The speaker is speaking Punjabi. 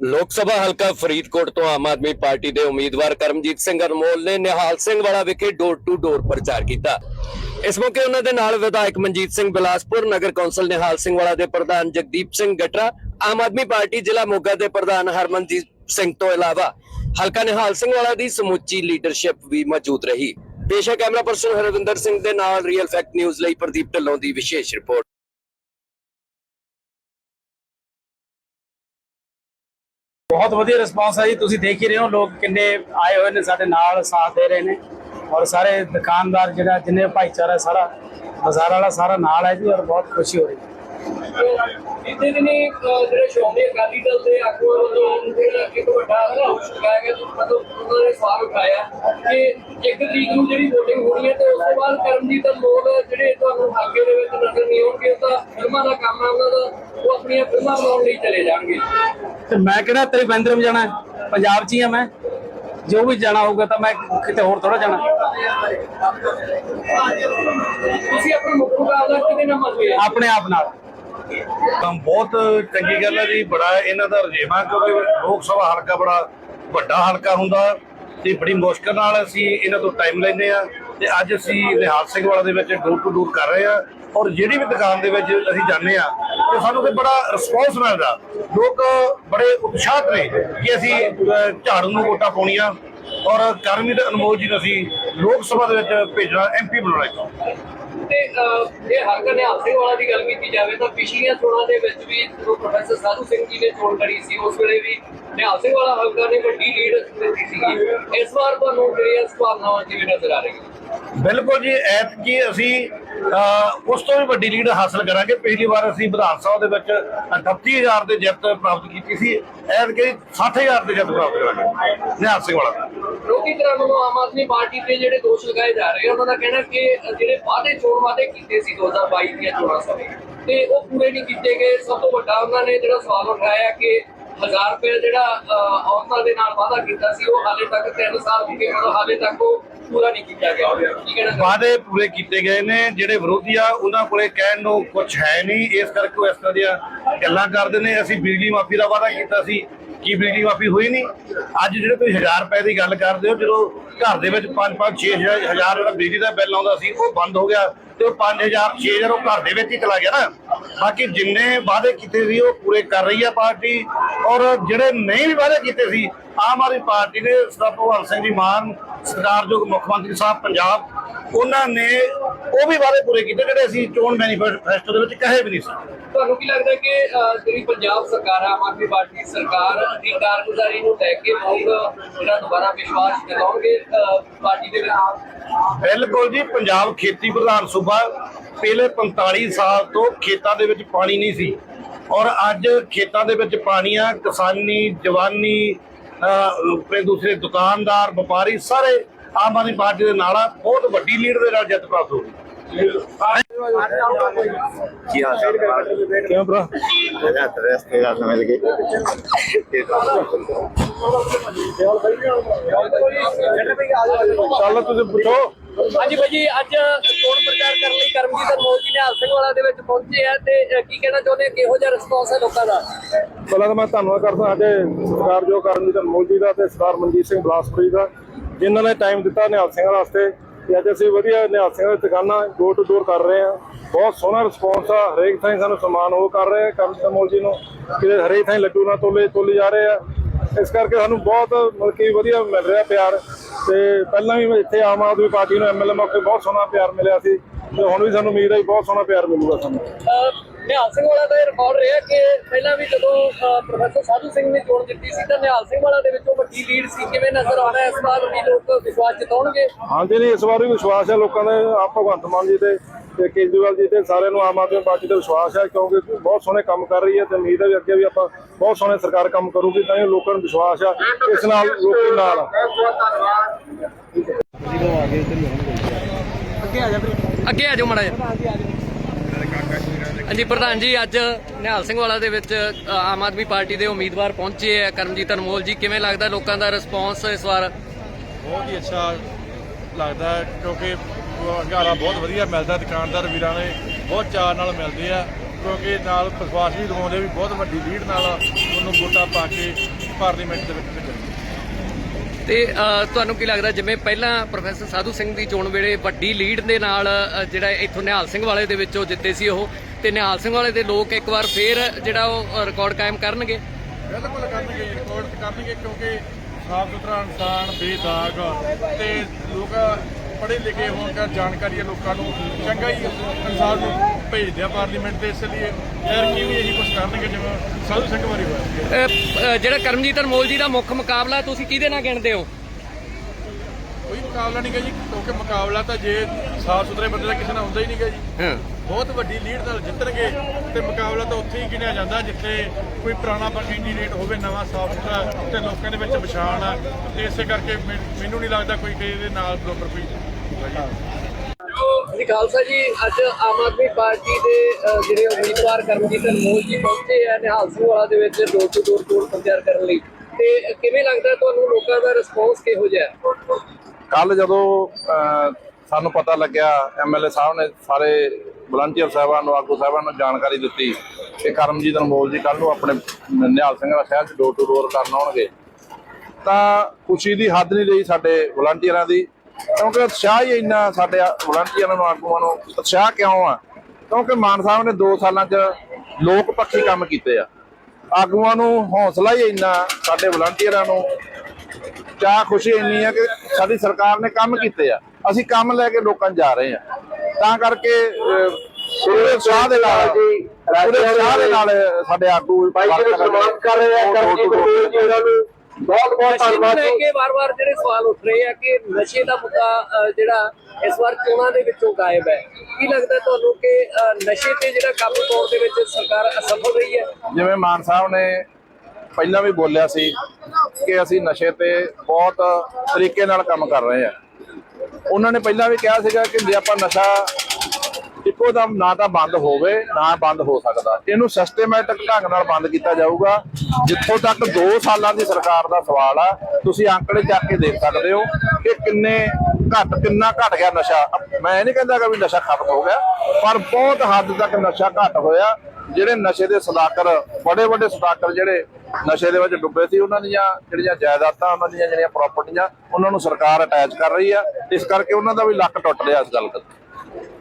ਲੋਕ ਸਭਾ ਹਲਕਾ ਫਰੀਦਕੋਟ ਤੋਂ ਆਮ ਆਦਮੀ ਪਾਰਟੀ ਦੇ ਉਮੀਦਵਾਰ ਕਰਮਜੀਤ ਸਿੰਘ ਅਨਮੋਲ ਨੇ ਨਿਹਾਲ ਸਿੰਘ ਵਾਲਾ ਵਿਖੇ ਡੋਰ ਟੂ ਡੋਰ ਪ੍ਰਚਾਰ ਕੀਤਾ। ਇਸ ਮੌਕੇ ਉਹਨਾਂ ਦੇ ਨਾਲ ਵਿਧਾਇਕ ਮਨਜੀਤ ਸਿੰਘ ਬਿਲਾਸਪੁਰ, ਨਗਰ ਕੌਂਸਲ ਨਿਹਾਲ ਸਿੰਘ ਵਾਲਾ ਦੇ ਪ੍ਰਧਾਨ ਜਗਦੀਪ ਸਿੰਘ ਗਟਰਾ, ਆਮ ਆਦਮੀ ਪਾਰਟੀ ਜ਼ਿਲ੍ਹਾ ਮੋਗਾ ਦੇ ਪ੍ਰਧਾਨ ਹਰਮਨਜੀਤ ਸਿੰਘ ਤੋਂ ਇਲਾਵਾ ਹਲਕਾ ਨਿਹਾਲ ਸਿੰਘ ਵਾਲਾ ਦੀ ਸਮੁੱਚੀ ਲੀਡਰਸ਼ਿਪ ਵੀ ਮੌਜੂਦ ਰਹੀ। ਪੇਸ਼ਾ ਕੈਮਰਾ ਪਰਸਨ ਹਰਵਿੰਦਰ ਸਿੰਘ ਦੇ ਨਾਲ ਰੀਅਲ ਫੈਕਟ ਨਿਊਜ਼ ਲਈ ਪ੍ਰਦੀਪ ਢੱਲੋਂ ਦੀ ਵਿਸ਼ੇਸ਼ ਰਿਪੋਰਟ। ਬਹੁਤ ਵਧੀਆ ਰਿਸਪਾਂਸ ਹੈ ਜੀ। ਤੁਸੀਂ ਦੇਖ ਹੀ ਰਹੇ ਹੋ, ਲੋਕ ਕਿੰਨੇ ਆਏ ਹੋਏ ਨੇ, ਸਾਡੇ ਨਾਲ ਸਾਥ ਦੇ ਰਹੇ ਨੇ। ਔਰ ਸਾਰੇ ਦੁਕਾਨਦਾਰ ਜਿਹੜਾ, ਜਿੰਨੇ ਭਾਈਚਾਰਾ ਸਾਰਾ, ਬਾਜ਼ਾਰ ਵਾਲਾ ਸਾਰਾ ਨਾਲ ਹੈ ਜੀ, ਔਰ ਬਹੁਤ ਖੁਸ਼ੀ ਹੋ ਰਹੀ ਹੈ। ਬੀਤੇ ਦਿਨੀ ਅਹ, ਜਿਹੜੇ ਸ਼੍ਰੋਮਣੀ ਅਕਾਲੀ ਦਲ ਦੇ ਆਗੂਆਂ ਵੱਲੋਂ ਜਿਹੜਾ ਇੱਕ ਵੱਡਾ ਦੋਸ਼ ਲਗਾਇਆ ਗਿਆ ਤੇ ਮਤਲਬ ਉਹਨਾਂ ਨੇ ਸਵਾਲ ਉਠਾਇਆ ਕਿ ਇੱਕ ਤਰੀਕ ਨੂੰ ਜਿਹੜੀ VOTING ਹੋਣੀ ਹੈ ਤੇ ਉਸ ਤੋਂ ਬਾਅਦ ਕਰਮਜੀਤ ਅਨਮੋਲ ਜਿਹੜੇ ਤੁਹਾਨੂੰ ਹਲਕੇ ਦੇ ਵਿੱਚ ਨਜ਼ਰ ਨਹੀਂ ਆਉਣਗੇ ਉਹ ਤਾਂ ਫਿਲਮਾਂ ਦਾ ਕੰਮ ਹੈ ਉਹਨਾਂ ਦਾ ਉਹ ਆਪਣੀਆਂ ਫਿਲਮਾਂ ਬਣਾਉਣ ਲਈ ਚਲੇ ਜਾਣਗੇ। ਤੇ ਮੈਂ ਕਿਹੜਾ ਤੇਰੇ ਬੰਦਰਮ ਜਾਣਾ? ਪੰਜਾਬ 'ਚ ਹੀ ਆ ਮੈਂ। ਜੋ ਵੀ ਜਾਣਾ ਹੋਊਗਾ ਤਾਂ ਮੈਂ ਕਿਤੇ ਹੋਰ ਥੋੜਾ ਜਾਣਾ। ਤੁਸੀਂ ਆਪਣੇ ਮੁੱਖ ਮੁਕਾਬਲਾ ਕਿਹਦੇ ਨਾਲ ਮੰਨਦੇ ਆਪਣੇ ਆਪ ਨਾਲ। ਤਾਂ ਬਹੁਤ ਚੰਗੀ ਗੱਲ ਹੈ ਜੀ, ਬੜਾ ਇਹਨਾਂ ਦਾ ਰਜੇਵਾ ਕਿਉਂਕਿ ਲੋਕ ਸਭਾ ਹਲਕਾ ਬੜਾ ਵੱਡਾ ਹਲਕਾ ਹੁੰਦਾ ਤੇ ਬੜੀ ਮੁਸ਼ਕਲ ਨਾਲ ਅਸੀਂ ਇਹਨਾਂ ਤੋਂ ਟਾਈਮ ਲੈਂਦੇ ਆ ਤੇ ਅੱਜ ਅਸੀਂ ਨਿਹਾਲ ਸਿੰਘ ਵਾਲਾ ਦੇ ਵਿੱਚ ਡੋਰ ਟੂ ਡੋਰ ਕਰ ਰਹੇ ਆ ਔਰ ਜਿਹੜੀ ਵੀ ਦੁਕਾਨ ਦੇ ਵਿੱਚ ਅਸੀਂ ਜਾਂਦੇ ਆ ਤੇ ਸਾਨੂੰ ਤੇ ਬੜਾ ਰਿਸਪੌਂਸ ਮਿਲਦਾ। ਲੋਕ ਬੜੇ ਉਤਸ਼ਾਹਤ ਨੇ ਕਿ ਅਸੀਂ ਝਾੜੂ ਨੂੰ ਵੋਟਾਂ ਪਾਉਣੀਆਂ ਔਰ ਕਰਮਜੀਤ ਅਨਮੋਲ ਜੀ ਨੂੰ ਅਸੀਂ ਲੋਕ ਸਭਾ ਦੇ ਵਿੱਚ ਭੇਜਣਾ ਐਮਪੀ ਬਣਾਉਣਾ ਹੈ। ਤੇ ਅਹ, ਜੇ ਨਿਹਾਲ ਸਿੰਘ ਵਾਲਾ ਦੀ ਗੱਲ ਕੀਤੀ ਜਾਵੇ ਤਾਂ ਪਿਛਲੀਆਂ ਚੋਣਾਂ ਦੇ ਵਿੱਚ ਵੀ ਜਦੋਂ ਪ੍ਰੋਫੈਸਰ ਸਾਧੂ ਸਿੰਘ ਜੀ ਨੇ ਚੋਣ ਲੜੀ ਸੀ ਉਸ ਵੇਲੇ ਵੀ ਨਿਹਾਲ ਸਿੰਘ ਵਾਲਾ ਹਲਕਾ ਨੇ ਵੱਡੀ ਲੀਡ ਦਿੱਤੀ ਸੀਗੀ। ਇਸ ਵਾਰ ਤੁਹਾਨੂੰ ਜਿਹੜੀਆਂ ਸੰਭਾਵਨਾਵਾਂ ਜਿਵੇਂ ਨਜ਼ਰ ਆ ਰਹੀਆਂ ਬਿਲਕੁਲ ਜੀ ਐਤਕੀ ਅਸੀਂ ਉਸ ਤੋਂ ਵੀ ਵੱਡੀ ਲੀਡ ਹਾਸਲ ਕਰਾਂਗੇ। ਪਿਛਲੀ ਵਾਰ ਅਸੀਂ ਵਿਧਾਨ ਸਭਾ ਦੇ ਵਿੱਚ 38000 ਦੇ ਜਿੱਤ ਪ੍ਰਾਪਤ ਕੀਤੀ ਸੀ। ਐਤਕੀ 60000 ਦੇ ਜਿੱਤ ਪ੍ਰਾਪਤ ਕਰਾਂਗੇ। ਨਿਹਾਲ ਸਿੰਘ ਵਾਲਾ। ਲੋਕੀ ਤਰ੍ਹਾਂ ਵੱਲੋਂ ਆਮ ਆਦਮੀ ਪਾਰਟੀ ਤੇ ਜਿਹੜੇ ਦੋਸ਼ ਲਗਾਏ ਜਾ ਰਹੇ ਉਹਨਾਂ ਦਾ ਕਹਿਣਾ ਕਿ ਜਿਹੜੇ ਵਾਅਦੇ, ਚੋਣ ਵਾਅਦੇ ਕੀਤੇ ਸੀ 2022 ਦੀਆਂ ਚੋਣਾਂ ਸਮੇਂ, ਤੇ ਉਹ ਪੂਰੇ ਨਹੀਂ ਕੀਤੇ ਗਏ। ਸਭ ਤੋਂ ਵੱਡਾ ਉਹਨਾਂ ਨੇ ਜਿਹੜਾ ਸਵਾਲ ਉਠਾਇਆ ਕਿ 1000 ਰੁਪਏ ਜਿਹੜਾ ਅਹ, ਦੇ ਨਾਲ ਵਾਅਦਾ ਕੀਤਾ ਸੀ ਉਹ ਹਾਲੇ ਤੱਕ 3 ਸਾਲ ਹੋ ਗਏ ਪਰ ਹਾਲੇ ਤੱਕ ਉਹ ਪੂਰਾ ਨਹੀਂ ਕੀਤਾ ਗਿਆ। ਵਾਅਦੇ ਪੂਰੇ ਕੀਤੇ ਗਏ ਨੇ ਜਿਹੜੇ ਵਿਰੋਧੀ ਆ ਉਹਨਾਂ ਕੋਲੇ ਕਹਿਣ ਨੂੰ ਕੁਝ ਹੈ ਨਹੀਂ। ਇਸ ਕਰਕੇ ਉਹ ਇਸ ਤਰ੍ਹਾਂ ਦੀਆਂ ਗੱਲਾਂ ਕਰਦੇ ਨੇ। ਅਸੀਂ ਬਿਜਲੀ ਮਾਫੀ ਦਾ ਵਾਅਦਾ ਕੀਤਾ ਸੀ। ਕੀ ਬਿਜਲੀ ਮਾਫੀ ਹੋਈ ਨਹੀਂ? ਅੱਜ ਜਿਹੜੇ ਤੁਸੀਂ 1000 ਰੁਪਏ ਦੀ ਗੱਲ ਕਰਦੇ ਹੋ ਜਦੋਂ ਘਰ ਦੇ ਵਿੱਚ 5 5 6 ਹਜ਼ਾਰ ਜਿਹੜਾ ਬਿਜਲੀ ਦਾ ਬਿੱਲ ਆਉਂਦਾ ਸੀ ਉਹ ਬੰਦ ਹੋ ਗਿਆ। ਤੇ ਉਹ 5000 6000 ਉਹ ਘਰ ਦੇ ਵਿੱਚ ਹੀ ਚਲਾ ਗਿਆ ਨਾ। ਬਾਕੀ ਜਿੰਨੇ ਵਾਅਦੇ ਕੀਤੇ ਸੀ, ਉਹ ਪੂਰੇ ਕਰ ਰਹੀ ਆ ਪਾਰਟੀ। ਔਰ ਜਿਹੜੇ ਨਹੀਂ ਵੀ ਵਾਅਦੇ ਕੀਤੇ ਸੀ, ਆਮ ਆਦਮੀ ਪਾਰਟੀ ਨੇ ਸਰਦਾਰ ਭਗਵੰਤ ਸਿੰਘ ਜੀ ਮਾਨ ਸਰਕਾਰਯੋਗ ਮੁੱਖ ਮੰਤਰੀ ਸਾਹਿਬ, ਪੰਜਾਬ, ਉਹਨਾਂ ਨੇ ਉਹ ਵੀ ਵਾਅਦੇ ਪੂਰੇ ਕੀਤੇ ਜਿਹੜੇ ਅਸੀਂ ਚੋਣ ਮੈਨੀਫੈਸਟੋ ਦੇ ਵਿੱਚ ਕਹੇ ਵੀ ਨਹੀਂ ਸੀ। ਤੁਹਾਨੂੰ ਕੀ ਲੱਗਦਾ ਕਿ ਜਿਹੜੀ ਪੰਜਾਬ ਸਰਕਾਰ ਆ, ਆਮ ਆਦਮੀ ਪਾਰਟੀ ਸਰਕਾਰ ਦੀ ਕਾਰਗੁਜ਼ਾਰੀ ਨੂੰ ਲੈ ਕੇ ਲੋਕ ਜਿਹੜਾ ਦੁਬਾਰਾ ਵਿਸ਼ਵਾਸ ਅਹ, ਪਾਰਟੀ ਦੇ ਵਿੱਚ? ਬਿਲਕੁਲ ਜੀ ਪੰਜਾਬ ਖੇਤੀ ਪ੍ਰਧਾਨ ਸੂਬਾ ਪਹਿਲੇ 45 ਸਾਲ ਤੋਂ ਖੇਤਾਂ ਦੇ ਵਿੱਚ ਪਾਣੀ ਨਹੀਂ ਸੀ। ਔਰ ਅੱਜ ਖੇਤਾਂ ਦੇ ਵਿੱਚ ਪਾਣੀ ਆ ਕਿਸਾਨੀ ਜਵਾਨੀ ਆਪਣੇ ਦੂਸਰੇ ਦੁਕਾਨਦਾਰ ਵਪਾਰੀ ਸਾਰੇ ਆਮ ਆਦਮੀ ਪਾਰਟੀ ਦੇ ਨਾਲ ਆ ਬਹੁਤ ਵੱਡੀ ਲੀਡ ਦੇ ਨਾਲ ਜਿੱਤ ਪ੍ਰਾਪਤ ਹੋ ਗਈ। ਕੀ ਹਾਲ ਹੈ ਕਿਉਂ ਭਰਾ? ਮੇਰਾ ਰਿਸ਼ਤੇਦਾਰ ਨਾਲ ਮਿਲ ਗਏ। ਚੱਲ ਤੁਸੀਂ ਪੁੱਛੋ। ਹਾਂਜੀ ਭਾਜੀ ਅੱਜ ਚੋਣ ਪ੍ਰਚਾਰ ਕਰਨ ਲਈ ਕਰਮਜੀਤ ਅਨਮੋਲ ਜੀ ਨਿਹਾਲ ਸਿੰਘ ਵਾਲਾ ਦੇ ਵਿੱਚ ਪਹੁੰਚੇ ਆ ਤੇ ਕੀ ਕਹਿਣਾ ਚਾਹੁੰਦੇ ਆ? ਕਿਹੋ ਜਿਹਾ ਰਿਸਪੌਂਸ ਹੈ ਲੋਕਾਂ ਦਾ? ਪਹਿਲਾਂ ਤਾਂ ਮੈਂ ਧੰਨਵਾਦ ਕਰਦਾ ਸਾਡੇ ਸਤਿਕਾਰਯੋਗ ਕਰਮਜੀਤ ਅਨਮੋਲ ਜੀ ਦਾ ਤੇ ਸਰਦਾਰ ਮਨਜੀਤ ਸਿੰਘ ਬਲਾਸਪੁਰੀ ਦਾ। ਜਿਨ੍ਹਾਂ ਨੇ ਟਾਈਮ ਦਿੱਤਾ ਨਿਹਾਲ ਸਿੰਘ ਵਾਸਤੇ, ਤੇ ਅੱਜ ਅਸੀਂ ਵਧੀਆ ਨਿਹਾਲ ਸਿੰਘ ਦੀ ਦੁਕਾਨਾਂ ਡੋਰ ਟੂ ਡੋਰ ਕਰ ਰਹੇ ਹਾਂ। ਬਹੁਤ ਸੋਹਣਾ ਰਿਸਪੌਂਸ ਆ, ਹਰੇਕ ਥਾਂ ਸਾਨੂੰ ਸਨਮਾਨ ਉਹ ਕਰ ਰਹੇ ਆ ਕਰਮਜੀਤ ਅਨਮੋਲ ਜੀ ਨੂੰ। ਕਿ ਹਰੇਕ ਥਾਂ ਲੱਡੂ ਨਾਲ ਤੋਲੇ ਤੋਲੇ ਜਾ ਰਹੇ ਆ। ਇਸ ਕਰਕੇ ਸਾਨੂੰ ਬਹੁਤ ਮਤਲਬ ਕਿ ਵਧੀਆ ਮਿਲ ਰਿਹਾ ਪਿਆਰ। ਤੇ ਪਹਿਲਾਂ ਵੀ ਇੱਥੇ ਆਮ ਆਦਮੀ ਪਾਰਟੀ ਨੂੰ ਐਮਐਲਏ ਮੌਕੇ ਬਹੁਤ ਸੋਹਣਾ ਪਿਆਰ ਮਿਲਿਆ ਸੀ। ਤੇ ਹੁਣ ਵੀ ਸਾਨੂੰ ਉਮੀਦ ਹੈ ਕਿ ਬਹੁਤ ਸੋਹਣਾ ਪਿਆਰ ਮਿਲੂਗਾ ਸਾਨੂੰ। ਨਿਹਾਲ ਸਿੰਘ ਵਾਲਾ ਦਾ ਇਹ ਰਿਕਾਰਡ ਰਿਹਾ ਕਿ ਪਹਿਲਾਂ ਵੀ ਜਦੋਂ ਪ੍ਰੋਫੈਸਰ ਸਾਧੂ ਸਿੰਘ ਨੇ ਚੋਣ ਜਿੱਤੀ ਸੀ ਤਾਂ ਨਿਹਾਲ ਸਿੰਘ ਵਾਲਾ ਦੇ ਵਿੱਚੋਂ ਵੱਡੀ ਲੀਡ ਸੀ। ਕਿਵੇਂ ਨਜ਼ਰ ਆ ਰਿਹਾ ਇਸ ਵਾਰ ਵੀ ਲੋਕ ਵਿਸ਼ਵਾਸ ਜਤਾਉਣਗੇ? ਹਾਂਜੀ ਨਹੀਂ ਇਸ ਵਾਰ ਵੀ ਵਿਸ਼ਵਾਸ ਹੈ ਲੋਕਾਂ ਦਾ ਆਪ ਭਗਵੰਤ ਮਾਨ ਜੀ ਤੇ ਤੇ ਕੇਜਰੀਵਾਲ ਜੀ ਤੇ ਸਾਰਿਆਂ ਨੂੰ ਆਮ ਆਦਮੀ ਪਾਰਟੀ ਤੇ ਵਿਸ਼ਵਾਸ ਹੈ ਕਿਉਂਕਿ ਬਹੁਤ ਸੋਹਣੇ ਕੰਮ ਕਰ ਰਹੀ ਹੈ ਤੇ ਉਮੀਦ ਹੈ ਵੀ ਅੱਗੇ ਵੀ ਆਪਾਂ ਬਹੁਤ ਸੋਹਣੇ ਸਰਕਾਰ ਕੰਮ ਕਰੂਗੀ ਤਾਂ ਹੀ ਲੋਕਾਂ ਨੂੰ ਵਿਸ਼ਵਾਸ ਆ ਇਸ ਨਾਲ ਲੋਕੀ ਨਾਲ ਆ। ਅੱਗੇ ਆ ਜਾਓ ਮੜਾ ਹਾਂਜੀ, ਪ੍ਰਧਾਨ ਜੀ, ਅੱਜ ਨਿਹਾਲ ਸਿੰਘ ਵਾਲਾ ਦੇ ਵਿੱਚ ਆਮ ਆਦਮੀ ਪਾਰਟੀ ਦੇ ਉਮੀਦਵਾਰ ਪਹੁੰਚੇ ਆ ਕਰਮਜੀਤ ਅਨਮੋਲ ਜੀ। ਕਿਵੇਂ ਲੱਗਦਾ ਲੋਕਾਂ ਦਾ ਰਿਸਪੌਂਸ ਇਸ ਵਾਰ? ਬਹੁਤ ਹੀ ਅੱਛਾ ਲੱਗਦਾ ਹੈ, ਕਿਉਂਕਿ ਗਾਲਾ ਬਹੁਤ ਵਧੀਆ ਮਿਲਦਾ, ਦੁਕਾਨਦਾਰ ਵੀਰਾਂ ਨੇ ਬਹੁਤ ਚਾਅ ਨਾਲ ਮਿਲਦੇ ਆ, ਕਿਉਂਕਿ ਨਾਲ ਵਿਸ਼ਵਾਸ ਵੀ ਦਿਵਾਉਂਦੇ ਵੀ ਬਹੁਤ ਵੱਡੀ ਲੀਡ ਨਾਲ ਉਹਨੂੰ ਵੋਟਾਂ ਪਾ ਕੇ ਪਾਰਲੀਮੈਂਟ ਦੇ ਵਿੱਚ ਭੇਜਣਗੇ। ਤੇ ਤੁਹਾਨੂੰ ਕੀ ਲੱਗਦਾ ਜਿਵੇਂ ਪਹਿਲਾਂ ਪ੍ਰੋਫੈਸਰ ਸਾਧੂ ਸਿੰਘ ਦੀ ਚੋਣ ਵੇਲੇ ਵੱਡੀ ਲੀਡ ਦੇ ਨਾਲ ਜਿਹੜਾ ਇੱਥੋਂ ਨਿਹਾਲ ਸਿੰਘ ਵਾਲੇ ਦੇ ਵਿੱਚੋਂ ਜਿੱਤੇ ਸੀ ਉਹ, ਤੇ ਨਿਹਾਲ ਸਿੰਘ ਵਾਲੇ ਦੇ ਲੋਕ ਇੱਕ ਵਾਰ ਫੇਰ ਜਿਹੜਾ ਉਹ ਰਿਕਾਰਡ ਕਾਇਮ ਕਰਨਗੇ? ਬਿਲਕੁਲ ਕਰਨਗੇ ਰਿਕਾਰਡ ਕਰਨਗੇ ਕਿਉਂਕਿ ਸਾਫ਼ ਸੁਥਰਾ ਇਨਸਾਨ, ਬੇਦਾਗ ਤੇ ਲੋਕ ਪੜ੍ਹੇ ਲਿਖੇ ਹੋਣ ਦਾ ਜਾਣਕਾਰੀ ਹੈ ਲੋਕਾਂ ਨੂੰ ਚੰਗਾ ਹੀ ਇਨਸਾਨ ਨੂੰ ਭੇਜਦੇ ਆ ਪਾਰਲੀਮੈਂਟ ਤੇ ਇਸ ਲਈ ਯਾਰ ਕੀ ਵੀ ਇਹੀ ਕੁਝ ਕਰਨਗੇ ਜਿਵੇਂ ਸਾਧੂ ਸਿੰਘ ਵਾਰੀ ਹੋਇਆ ਅ, ਅ, ਜਿਹੜਾ ਕਰਮਜੀਤ ਅਨਮੋਲ ਜੀ ਦਾ ਮੁੱਖ ਮੁਕਾਬਲਾ ਤੁਸੀਂ ਕਿਹਦੇ ਨਾਲ ਗਿਣਦੇ ਹੋ? ਕੋਈ ਮੁਕਾਬਲਾ ਨਹੀਂ ਗਾ ਜੀ ਕਿਉਂਕਿ ਮੁਕਾਬਲਾ ਤਾਂ ਜੇ ਸਾਫ਼ ਸੁਥਰੇ ਬੰਦੇ ਦਾ ਕਿਸੇ ਨਾਲ ਹੁੰਦਾ ਹੀ ਨਹੀਂ ਗਾ ਜੀ। ਹਾਂ। ਬਹੁਤ ਵੱਡੀ ਲੀਡ ਨਾਲ ਜਿੱਤਣਗੇ ਤੇ ਮੁਕਾਬਲਾ ਤਾਂ ਉੱਥੇ ਹੀ ਗਿਣਿਆ ਜਾਂਦਾ ਜਿੱਥੇ ਕੋਈ ਪੁਰਾਣਾ ਕੈਂਡੀਡੇਟ ਹੋਵੇ ਨਵਾਂ ਸਾਫ਼ ਸੁਥਰਾ ਤੇ ਲੋਕਾਂ ਦੇ ਵਿੱਚ ਪਛਾਣ ਆ। ਤੇ ਇਸੇ ਕਰਕੇ ਮੈਨ- ਮੈਨੂੰ ਨਹੀਂ ਲੱਗਦਾ ਕੋਈ ਕਿਸੇ ਦੇ ਨਾਲ ਬਰੋਬਰ ਕੋਈ ਜੀ ਖਾਲਸਾ ਜੀ, ਅੱਜ ਆਮ ਆਦਮੀ ਪਾਰਟੀ ਦੇ ਜਿਹੜੇ ਉਮੀਦਵਾਰ ਕਰਮਜੀਤ ਅਨਮੋਲ ਜੀ ਪਹੁੰਚੇ ਆ ਨਿਹਾਲ ਸਿੰਘ ਵਾਲਾ ਦੇ ਵਿੱਚ ਡੋਰ ਟੂ ਡੋਰ ਚੋਣ ਪ੍ਰਚਾਰ ਕਰਨ ਲਈ। ਤੇ ਕਿਵੇਂ ਲੱਗਦਾ ਤੁਹਾਨੂੰ ਲੋਕਾਂ ਦਾ ਰਿਸਪੌਂਸ ਕਿਹੋ ਜਿਹਾ ਕੱਲ ਜਦੋਂ ਸਾਨੂੰ ਪਤਾ ਲੱਗਿਆ ਐਮਐਲਏ ਸਾਹਿਬ ਨੇ ਸਾਰੇ ਵਲੰਟੀਅਰ ਸਾਹਿਬਾਨ ਨੂੰ, ਆਗੂ ਸਾਹਿਬਾਨ ਨੂੰ ਜਾਣਕਾਰੀ ਦਿੱਤੀ ਕਿ ਕਰਮਜੀਤ ਅਨਮੋਲ ਜੀ ਕੱਲ ਨੂੰ ਆਪਣੇ ਨਿਹਾਲ ਸਿੰਘ ਵਾਲਾ ਸ਼ਹਿਰ 'ਚ ਡੋਰ ਟੂ ਡੋਰ ਕਰਨ ਆਉਣਗੇ। ਤਾਂ ਖੁਸ਼ੀ ਦੀ ਹੱਦ ਨਹੀਂ ਰਹੀ ਸਾਡੇ ਵਲੰਟੀਅਰਾਂ ਦੀ। ਕਿਉਂਕਿ ਉਤਸ਼ਾਹ ਹੀ ਇੰਨਾ ਸਾਡੇ ਵਲੰਟੀਅਰਾਂ ਨੂੰ ਆਗੂਆਂ ਨੂੰ ਉਤਸ਼ਾਹ ਕਿਉਂ ਆ? ਕਿਉਂਕਿ ਮਾਨ ਸਾਹਿਬ ਨੇ 2 ਸਾਲਾਂ 'ਚ ਲੋਕ ਪੱਖੀ ਕੰਮ ਕੀਤੇ ਆ। ਆਗੂਆਂ ਨੂੰ ਹੌਸਲਾ ਹੀ ਇੰਨਾ ਸਾਡੇ ਵਲੰਟੀਅਰਾਂ ਨੂੰ ਚਾਹ ਖੁਸ਼ੀ ਇੰਨੀ ਆ ਕਿ ਸਾਡੀ ਸਰਕਾਰ ਨੇ ਕੰਮ ਕੀਤੇ ਆ। ਅਸੀਂ ਕੰਮ ਲੈ ਕੇ ਲੋਕਾਂ ਜਾ ਰਹੇ ਆ। ਤਾਂ ਕਰਕੇ ਪੂਰੇ ਉਤਸ਼ਾਹ ਦੇ ਨਾਲ ਪੂਰੇ ਉਤਸ਼ਾਹ ਦੇ ਨਾਲ ਸਾਡੇ ਆਗੂ ਸਨਮਾਨ ਕਰ ਰਹੇ ਆ ਕਰਮਜੀਤ ਅਨਮੋਲ ਜੀ ਉਹਨਾਂ ਨੂੰ। ਬਹੁਤ ਬਹੁਤ ਨੂੰ ਲੈ ਕੇ ਵਾਰ-ਵਾਰ ਜਿਹੜੇ ਸਵਾਲ ਉੱਠ ਰਹੇ ਆ ਕਿ ਨਸ਼ੇ ਦਾ ਮੁੱਦਾ ਜਿਹੜਾ ਇਸ ਵਾਰ ਚੋਣਾਂ ਦੇ ਵਿੱਚੋਂ ਗਾਇਬ ਹੈ। ਕੀ ਲੱਗਦਾ ਤੁਹਾਨੂੰ ਕਿ ਨਸ਼ੇ ਤੇ ਜਿਹੜਾ ਕਾਬੂ ਪਾਉਣ ਦੇ ਵਿੱਚ ਸਰਕਾਰ ਅਸਫਲ ਰਹੀ ਹੈ? ਜਿਵੇਂ ਮਾਨ ਸਾਹਿਬ ਨੇ ਪਹਿਲਾਂ ਵੀ ਬੋਲਿਆ ਸੀ ਕਿ ਅਸੀਂ ਨਸ਼ੇ ਤੇ ਬਹੁਤ ਤਰੀਕੇ ਨਾਲ ਕੰਮ ਕਰ ਰਹੇ ਆ ਉਹਨਾਂ ਨੇ ਪਹਿਲਾਂ ਵੀ ਕਿਹਾ ਸੀਗਾ ਕਿ ਜੇ ਆਪਾਂ ਨਸ਼ਾ ਇੱਕੋ ਦਮ ਨਾ ਤਾਂ ਬੰਦ ਹੋਵੇ, ਨਾ ਬੰਦ ਹੋ ਸਕਦਾ। ਇਹਨੂੰ ਸਿਸਟੇਮੈਟਿਕ ਢੰਗ ਨਾਲ ਬੰਦ ਕੀਤਾ ਜਾਊਗਾ। ਜਿੱਥੋਂ ਤੱਕ 2 ਸਾਲਾਂ ਦੀ ਸਰਕਾਰ ਦਾ ਸਵਾਲ ਆ, ਤੁਸੀਂ ਅੰਕੜੇ ਚੱਕ ਕੇ ਦੇਖ ਸਕਦੇ ਹੋ ਕਿ ਕਿੰਨੇ ਘੱਟ, ਕਿੰਨਾ ਘਟ ਗਿਆ ਨਸ਼ਾ। ਮੈਂ ਇਹ ਨਹੀਂ ਕਹਿੰਦਾ ਵੀ ਨਸ਼ਾ ਖਤਮ ਹੋ ਗਿਆ, ਪਰ ਬਹੁਤ ਹੱਦ ਤੱਕ ਨਸ਼ਾ ਘਟ ਹੋਇਆ। ਜਿਹੜੇ ਨਸ਼ੇ ਦੇ ਸਦਾਕਰ ਬੜੇ ਵੱਡੇ ਸਦਾਕਰ ਜਿਹੜੇ ਨਸ਼ੇ ਦੇ ਵਿੱਚ ਡੁੱਬੇ ਸੀ, ਉਹਨਾਂ ਦੀਆਂ ਜਿਹੜੀਆਂ ਜਾਇਦਾਦਾਂ, ਉਹਨਾਂ ਦੀਆਂ ਜਿਹੜੀਆਂ ਪ੍ਰਾਪਰਟੀਆਂ ਉਹਨਾਂ ਨੂੰ ਸਰਕਾਰ ਅਟੈਚ ਕਰ ਰਹੀ ਆ। ਇਸ ਕਰਕੇ ਉਹਨਾਂ ਦਾ ਵੀ ਲੱਕ ਟੁੱਟ ਰਿਹਾ ਇਸ ਗੱਲ ਕਰਕੇ